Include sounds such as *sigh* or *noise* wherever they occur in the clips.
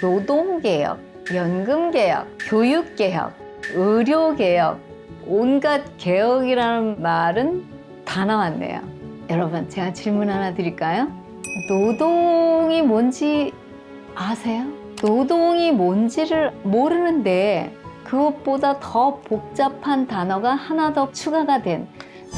노동개혁, 연금개혁, 교육개혁, 의료개혁, 온갖 개혁이라는 말은 다 나왔네요. 여러분, 제가 질문 하나 드릴까요? 노동이 뭔지 아세요? 노동이 뭔지를 모르는데 그것보다 더 복잡한 단어가 하나 더 추가가 된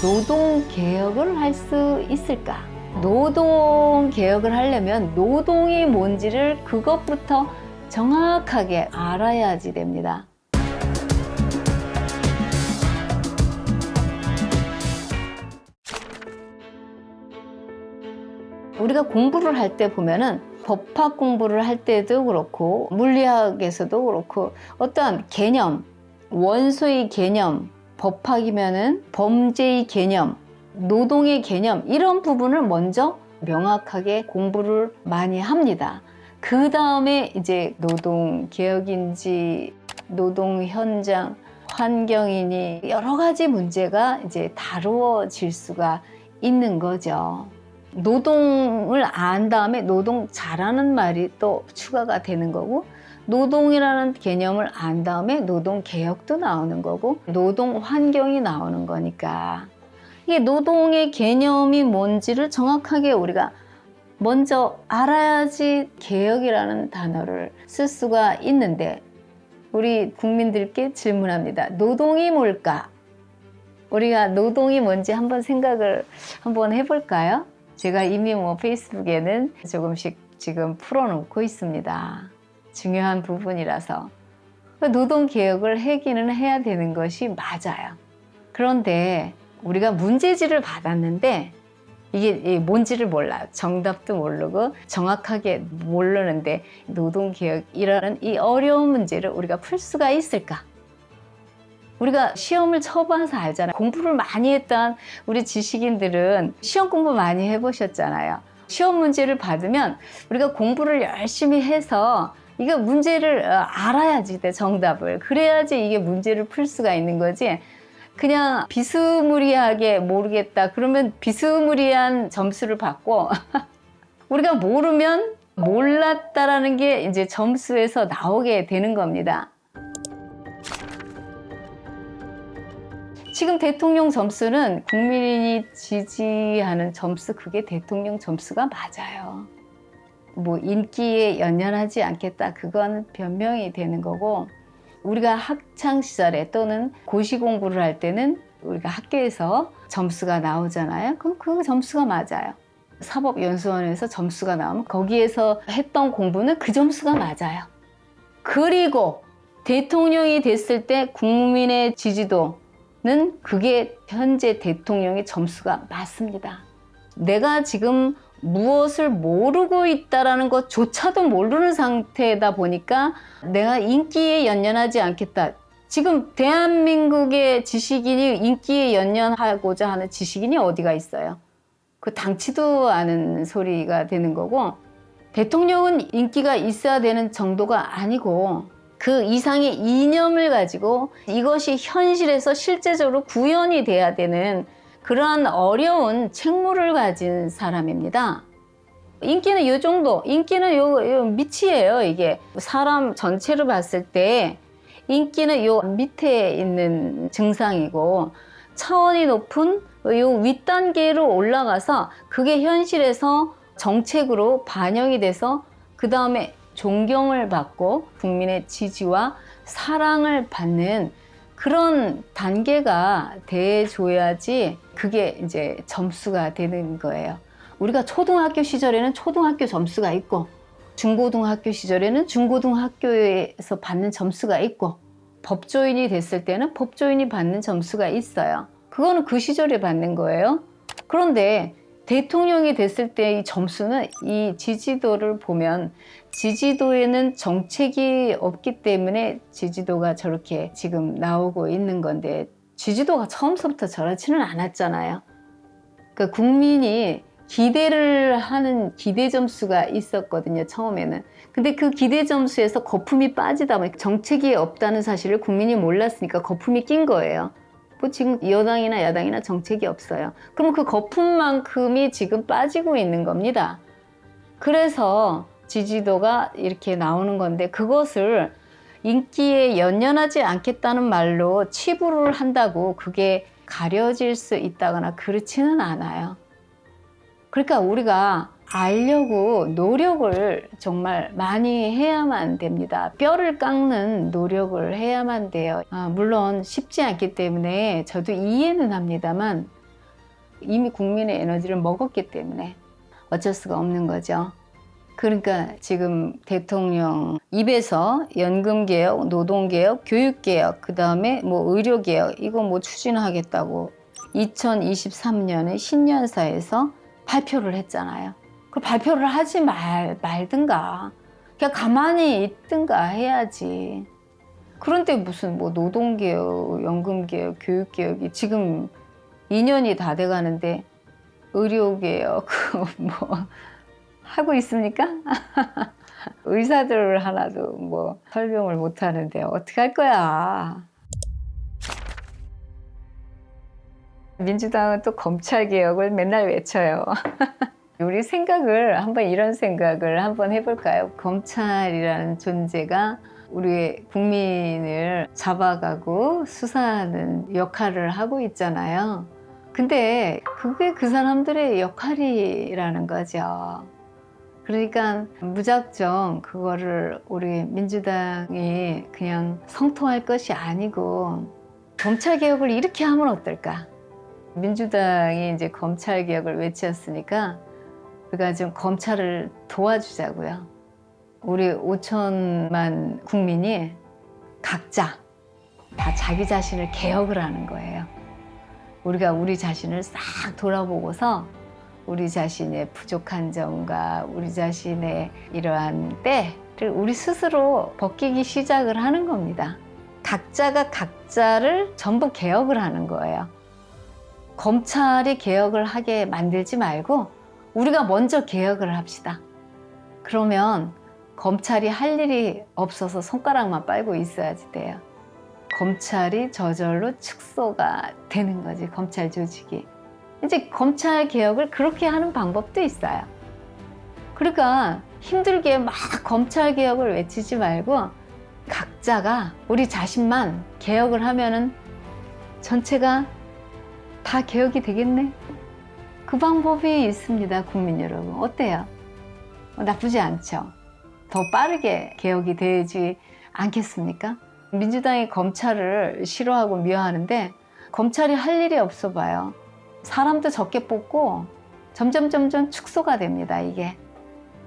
노동 개혁을 할 수 있을까? 노동 개혁을 하려면 노동이 뭔지를 그것부터 정확하게 알아야지 됩니다. 우리가 공부를 할 때 보면은 법학 공부를 할 때도 그렇고 물리학에서도 그렇고 어떠한 개념, 원소의 개념, 법학이면은 범죄의 개념, 노동의 개념 이런 부분을 먼저 명확하게 공부를 많이 합니다. 그 다음에 이제 노동 개혁인지 노동 현장 환경이니 여러 가지 문제가 이제 다루어질 수가 있는 거죠. 노동을 안 다음에 노동 잘하는 말이 또 추가가 되는 거고 노동이라는 개념을 안 다음에 노동 개혁도 나오는 거고 노동 환경이 나오는 거니까 이게 노동의 개념이 뭔지를 정확하게 우리가 먼저 알아야지 개혁이라는 단어를 쓸 수가 있는데 우리 국민들께 질문합니다. 노동이 뭘까? 우리가 노동이 뭔지 한번 생각을 한번 해볼까요? 제가 이미 뭐 페이스북에는 조금씩 지금 풀어놓고 있습니다. 중요한 부분이라서. 노동 개혁을 하기는 해야 되는 것이 맞아요. 그런데 우리가 문제지를 받았는데 이게 뭔지를 몰라요. 정답도 모르고 정확하게 모르는데 노동개혁이라는 이 어려운 문제를 우리가 풀 수가 있을까? 우리가 시험을 쳐봐서 알잖아요. 공부를 많이 했던 우리 지식인들은 시험 공부 많이 해보셨잖아요. 시험 문제를 받으면 우리가 공부를 열심히 해서 이거 문제를 어, 알아야지 돼 정답을 그래야지 이게 문제를 풀 수가 있는 거지 그냥 비스무리하게 모르겠다 그러면 비스무리한 점수를 받고 *laughs* 우리가 모르면 몰랐다라는 게 이제 점수에서 나오게 되는 겁니다. 지금 대통령 점수는 국민이 지지하는 점수 그게 대통령 점수가 맞아요. 뭐 인기에 연연하지 않겠다 그건 변명이 되는 거고 우리가 학창 시절에 또는 고시 공부를 할 때는 우리가 학교에서 점수가 나오잖아요. 그럼 그 점수가 맞아요. 사법연수원에서 점수가 나오면 거기에서 했던 공부는 그 점수가 맞아요. 그리고 대통령이 됐을 때 국민의 지지도 는 그게 현재 대통령의 점수가 맞습니다. 내가 지금 무엇을 모르고 있다라는 것조차도 모르는 상태다 보니까 내가 인기에 연연하지 않겠다. 지금 대한민국의 지식인이 인기에 연연하고자 하는 지식인이 어디가 있어요? 그 당치도 않은 소리가 되는 거고 대통령은 인기가 있어야 되는 정도가 아니고 그 이상의 이념을 가지고 이것이 현실에서 실제적으로 구현이 돼야 되는 그러한 어려운 책무를 가진 사람입니다. 인기는 이 정도, 인기는 요, 요 밑이에요, 이게. 사람 전체로 봤을 때 인기는 요 밑에 있는 증상이고 차원이 높은 요 윗단계로 올라가서 그게 현실에서 정책으로 반영이 돼서 그 다음에 존경을 받고 국민의 지지와 사랑을 받는 그런 단계가 돼줘야지 그게 이제 점수가 되는 거예요. 우리가 초등학교 시절에는 초등학교 점수가 있고 중고등학교 시절에는 중고등학교에서 받는 점수가 있고 법조인이 됐을 때는 법조인이 받는 점수가 있어요. 그거는 그 시절에 받는 거예요. 그런데 대통령이 됐을 때 이 점수는 이 지지도를 보면 지지도에는 정책이 없기 때문에 지지도가 저렇게 지금 나오고 있는 건데 지지도가 처음부터 저렇지는 않았잖아요. 그 국민이 기대를 하는 기대 점수가 있었거든요, 처음에는. 근데 그 기대 점수에서 거품이 빠지다 보니 정책이 없다는 사실을 국민이 몰랐으니까 거품이 낀 거예요. 뭐 지금 여당이나 야당이나 정책이 없어요. 그럼 그 거품만큼이 지금 빠지고 있는 겁니다. 그래서 지지도가 이렇게 나오는 건데 그것을 인기에 연연하지 않겠다는 말로 치부를 한다고 그게 가려질 수 있다거나 그렇지는 않아요. 그러니까 우리가 알려고 노력을 정말 많이 해야만 됩니다. 뼈를 깎는 노력을 해야만 돼요. 아, 물론 쉽지 않기 때문에 저도 이해는 합니다만 이미 국민의 에너지를 먹었기 때문에 어쩔 수가 없는 거죠. 그러니까 지금 대통령 입에서 연금 개혁, 노동 개혁, 교육 개혁, 그 다음에 뭐 의료 개혁, 이거 뭐 추진하겠다고 2023년에 신년사에서 발표를 했잖아요. 그 발표를 하지 말, 말든가. 그냥 가만히 있든가 해야지. 그런데 무슨 뭐 노동개혁, 연금개혁, 교육개혁이 지금 2년이 다 돼가는데 의료개혁, *laughs* 뭐, 하고 있습니까? *laughs* 의사들 하나도 뭐 설명을 못 하는데 어떻게 할 거야? 민주당은 또 검찰 개혁을 맨날 외쳐요. *laughs* 우리 생각을 한번 이런 생각을 한번 해볼까요? 검찰이라는 존재가 우리 국민을 잡아가고 수사하는 역할을 하고 있잖아요. 근데 그게 그 사람들의 역할이라는 거죠. 그러니까 무작정 그거를 우리 민주당이 그냥 성토할 것이 아니고 검찰 개혁을 이렇게 하면 어떨까? 민주당이 이제 검찰 개혁을 외쳤으니까 우리가 좀 검찰을 도와주자고요. 우리 5천만 국민이 각자 다 자기 자신을 개혁을 하는 거예요. 우리가 우리 자신을 싹 돌아보고서 우리 자신의 부족한 점과 우리 자신의 이러한 때를 우리 스스로 벗기기 시작을 하는 겁니다. 각자가 각자를 전부 개혁을 하는 거예요. 검찰이 개혁을 하게 만들지 말고 우리가 먼저 개혁을 합시다. 그러면 검찰이 할 일이 없어서 손가락만 빨고 있어야지 돼요. 검찰이 저절로 축소가 되는 거지, 검찰 조직이. 이제 검찰 개혁을 그렇게 하는 방법도 있어요. 그러니까 힘들게 막 검찰 개혁을 외치지 말고 각자가 우리 자신만 개혁을 하면은 전체가 다 개혁이 되겠네? 그 방법이 있습니다, 국민 여러분. 어때요? 어, 나쁘지 않죠? 더 빠르게 개혁이 되지 않겠습니까? 민주당이 검찰을 싫어하고 미워하는데 검찰이 할 일이 없어 봐요. 사람도 적게 뽑고 점점 점점 축소가 됩니다, 이게.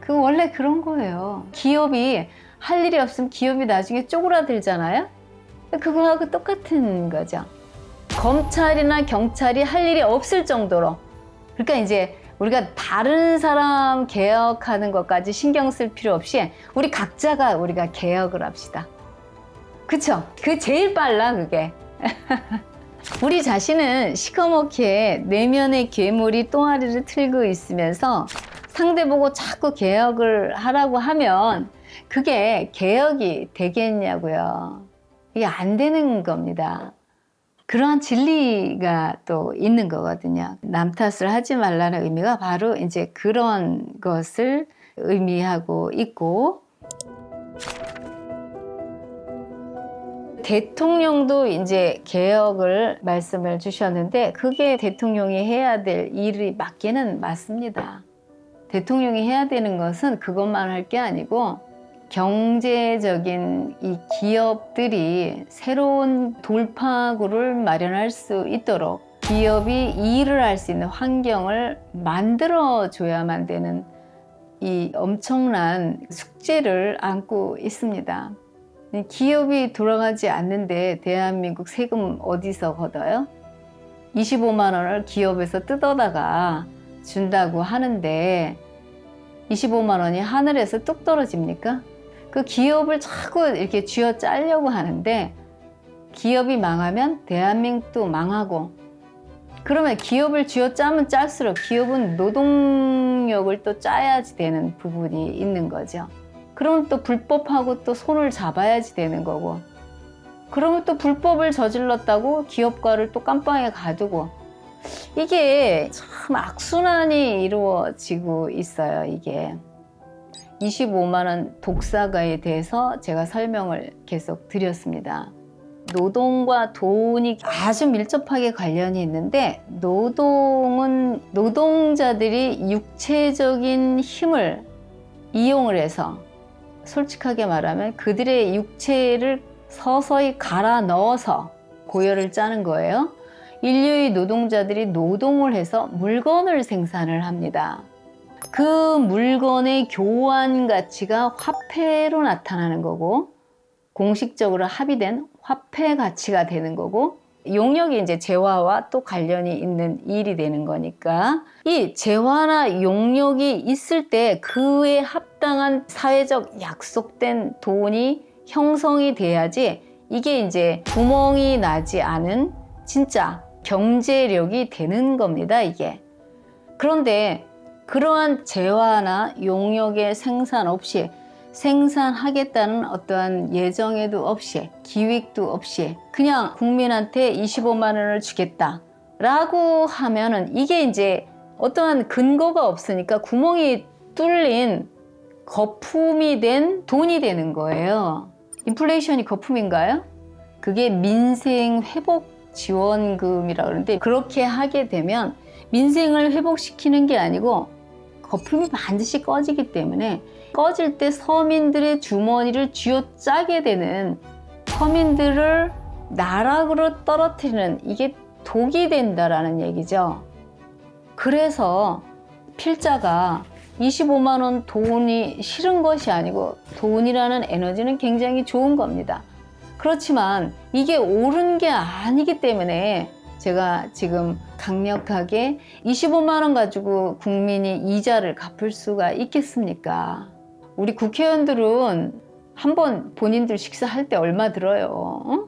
그 원래 그런 거예요. 기업이 할 일이 없으면 기업이 나중에 쪼그라들잖아요? 그거하고 똑같은 거죠. 검찰이나 경찰이 할 일이 없을 정도로. 그러니까 이제 우리가 다른 사람 개혁하는 것까지 신경 쓸 필요 없이 우리 각자가 우리가 개혁을 합시다. 그쵸? 그 제일 빨라, 그게. *laughs* 우리 자신은 시커멓게 내면의 괴물이 똥아리를 틀고 있으면서 상대 보고 자꾸 개혁을 하라고 하면 그게 개혁이 되겠냐고요. 이게 안 되는 겁니다. 그러한 진리가 또 있는 거거든요. 남 탓을 하지 말라는 의미가 바로 이제 그런 것을 의미하고 있고 대통령도 이제 개혁을 말씀을 주셨는데 그게 대통령이 해야 될 일이 맞기는 맞습니다. 대통령이 해야 되는 것은 그것만 할 게 아니고 경제적인 이 기업들이 새로운 돌파구를 마련할 수 있도록 기업이 일을 할 수 있는 환경을 만들어 줘야만 되는 이 엄청난 숙제를 안고 있습니다. 기업이 돌아가지 않는데 대한민국 세금 어디서 걷어요? 25만 원을 기업에서 뜯어다가 준다고 하는데 25만 원이 하늘에서 뚝 떨어집니까? 그 기업을 자꾸 이렇게 쥐어 짜려고 하는데 기업이 망하면 대한민국도 망하고 그러면 기업을 쥐어 짜면 짤수록 기업은 노동력을 또 짜야지 되는 부분이 있는 거죠. 그러면 또 불법하고 또 손을 잡아야지 되는 거고. 그러면 또 불법을 저질렀다고 기업가를 또 깜빵에 가두고. 이게 참 악순환이 이루어지고 있어요 이게. 25만 원 독사가에 대해서 제가 설명을 계속 드렸습니다. 노동과 돈이 아주 밀접하게 관련이 있는데 노동은 노동자들이 육체적인 힘을 이용을 해서 솔직하게 말하면 그들의 육체를 서서히 갈아 넣어서 고열을 짜는 거예요. 인류의 노동자들이 노동을 해서 물건을 생산을 합니다. 그 물건의 교환 가치가 화폐로 나타나는 거고 공식적으로 합의된 화폐 가치가 되는 거고 용역이 이제 재화와 또 관련이 있는 일이 되는 거니까 이 재화나 용역이 있을 때 그에 합당한 사회적 약속된 돈이 형성이 돼야지 이게 이제 구멍이 나지 않은 진짜 경제력이 되는 겁니다, 이게. 그런데 그러한 재화나 용역의 생산 없이 생산하겠다는 어떠한 예정에도 없이 기획도 없이 그냥 국민한테 25만 원을 주겠다 라고 하면은 이게 이제 어떠한 근거가 없으니까 구멍이 뚫린 거품이 된 돈이 되는 거예요. 인플레이션이 거품인가요? 그게 민생 회복 지원금이라 그러는데 그렇게 하게 되면 민생을 회복시키는 게 아니고 거품이 반드시 꺼지기 때문에 꺼질 때 서민들의 주머니를 쥐어짜게 되는 서민들을 나락으로 떨어뜨리는 이게 독이 된다라는 얘기죠. 그래서 필자가 25만 원 돈이 싫은 것이 아니고 돈이라는 에너지는 굉장히 좋은 겁니다. 그렇지만 이게 옳은 게 아니기 때문에 제가 지금 강력하게 25만 원 가지고 국민이 이자를 갚을 수가 있겠습니까? 우리 국회의원들은 한 번 본인들 식사할 때 얼마 들어요? 어?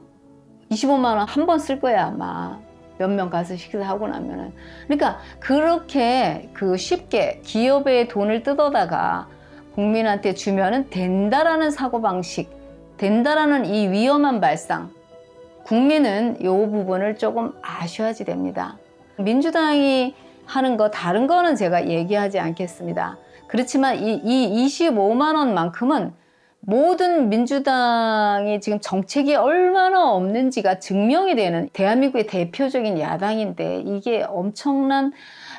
25만 원 한 번 쓸 거야 아마 몇 명 가서 식사하고 나면은 그러니까 그렇게 그 쉽게 기업의 돈을 뜯어다가 국민한테 주면은 된다라는 사고 방식 된다라는 이 위험한 발상 국민은 이 부분을 조금 아셔야지 됩니다. 민주당이 하는 거 다른 거는 제가 얘기하지 않겠습니다. 그렇지만 이, 이 25만 원만큼은 모든 민주당이 지금 정책이 얼마나 없는지가 증명이 되는 대한민국의 대표적인 야당인데 이게 엄청난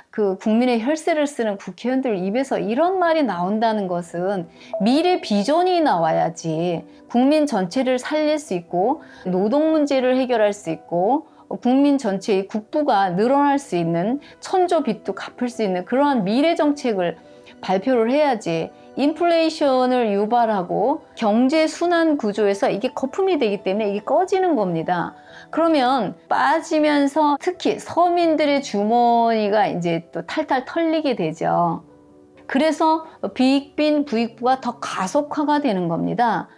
그 국민의 혈세를 쓰는 국회의원들 입에서 이런 말이 나온다는 것은 미래 비전이 나와야지 국민 전체를 살릴 수 있고 노동 문제를 해결할 수 있고 국민 전체의 국부가 늘어날 수 있는 천조 빚도 갚을 수 있는 그러한 미래 정책을 발표를 해야지 인플레이션을 유발하고 경제 순환 구조에서 이게 거품이 되기 때문에 이게 꺼지는 겁니다. 그러면 빠지면서 특히 서민들의 주머니가 이제 또 탈탈 털리게 되죠. 그래서 빅빈 부익부가 더 가속화가 되는 겁니다.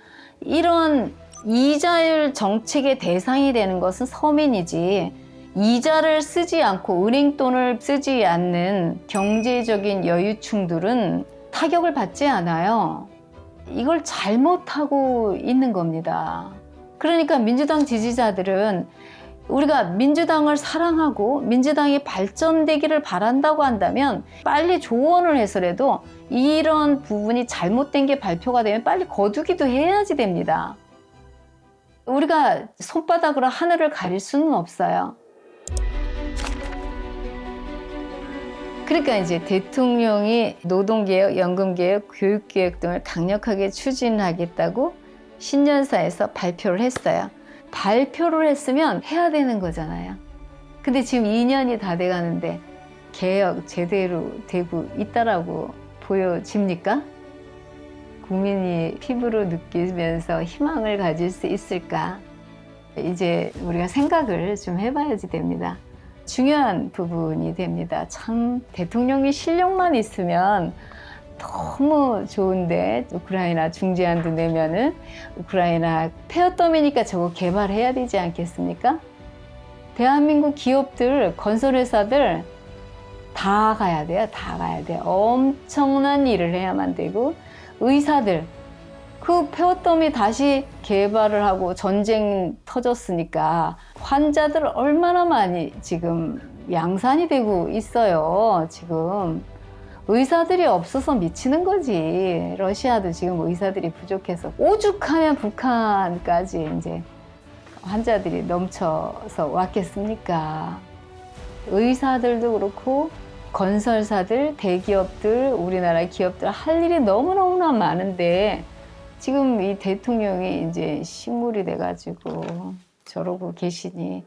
이런 이자율 정책의 대상이 되는 것은 서민이지 이자를 쓰지 않고 은행 돈을 쓰지 않는 경제적인 여유충들은 타격을 받지 않아요. 이걸 잘못하고 있는 겁니다. 그러니까 민주당 지지자들은 우리가 민주당을 사랑하고 민주당이 발전되기를 바란다고 한다면 빨리 조언을 해서라도 이런 부분이 잘못된 게 발표가 되면 빨리 거두기도 해야지 됩니다. 우리가 손바닥으로 하늘을 가릴 수는 없어요. 그러니까 이제 대통령이 노동개혁, 연금개혁, 교육개혁 등을 강력하게 추진하겠다고 신년사에서 발표를 했어요. 발표를 했으면 해야 되는 거잖아요. 근데 지금 2년이 다 돼가는데 개혁 제대로 되고 있다라고 보여집니까? 국민이 피부로 느끼면서 희망을 가질 수 있을까? 이제 우리가 생각을 좀 해봐야지 됩니다. 중요한 부분이 됩니다. 참 대통령이 실력만 있으면 너무 좋은데 우크라이나 중재안도 내면은 우크라이나 폐어덤이니까 저거 개발해야 되지 않겠습니까? 대한민국 기업들, 건설회사들 다 가야 돼요. 다 가야 돼요. 엄청난 일을 해야만 되고 의사들 그 폐어덤이 다시 개발을 하고 전쟁 터졌으니까 환자들 얼마나 많이 지금 양산이 되고 있어요. 지금 의사들이 없어서 미치는 거지. 러시아도 지금 의사들이 부족해서 오죽하면 북한까지 이제 환자들이 넘쳐서 왔겠습니까? 의사들도 그렇고 건설사들, 대기업들, 우리나라 기업들 할 일이 너무너무나 많은데 지금 이 대통령이 이제 식물이 돼가지고 저러고 계시니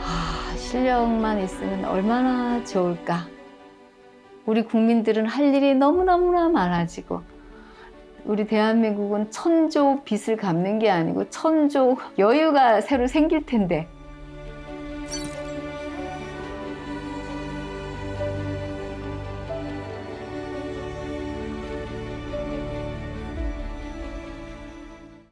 아, 실력만 있으면 얼마나 좋을까. 우리 국민들은 할 일이 너무너무나 많아지고 우리 대한민국은 천조 빚을 갚는 게 아니고 천조 여유가 새로 생길 텐데